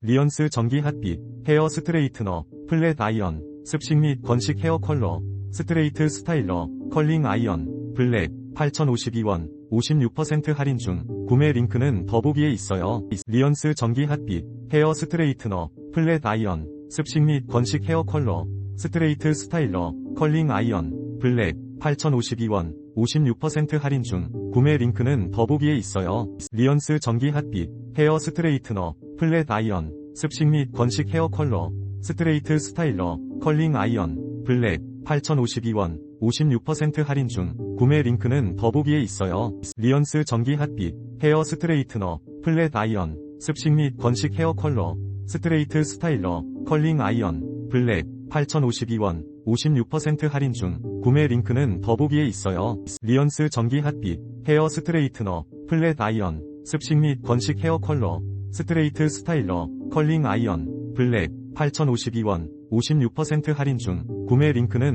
리언스 전기 핫빛, 헤어 스트레이트너, 플랫 아이언, 습식 및 건식 헤어 컬러, 스트레이트 스타일러, 컬링 아이언, 블랙, 8,052원, 56% 할인 중, 구매 링크는 더보기에 있어요. 리언스 전기 핫빛, 헤어 스트레이트너, 플랫 아이언, 습식 및 건식 헤어 컬러, 스트레이트 스타일러, 컬링 아이언, 블랙, 8,052원, 56% 할인 중, 구매 링크는 더보기에 있어요. 리언스 전기 핫빛, 헤어 스트레이트너, 플랫 아이언, 습식 및 건식 헤어 컬러, 스트레이트 스타일러, 컬링 아이언, 블랙, 8,052원, 56% 할인 중, 구매 링크는 더보기에 있어요. 리언스 전기 핫빛, 헤어 스트레이트너, 플랫 아이언, 습식 및 건식 헤어 컬러, 스트레이트 스타일러, 컬링 아이언, 블랙, 8,052원, 56% 할인 중, 구매 링크는 더보기에 있어요. 리언스 전기 핫빛, 헤어 스트레이트너, 플랫 아이언, 습식 및 건식 헤어 컬러, 스트레이트 스타일러, 컬링 아이언, 블랙, 8,052원, 56% 할인 중, 구매 링크는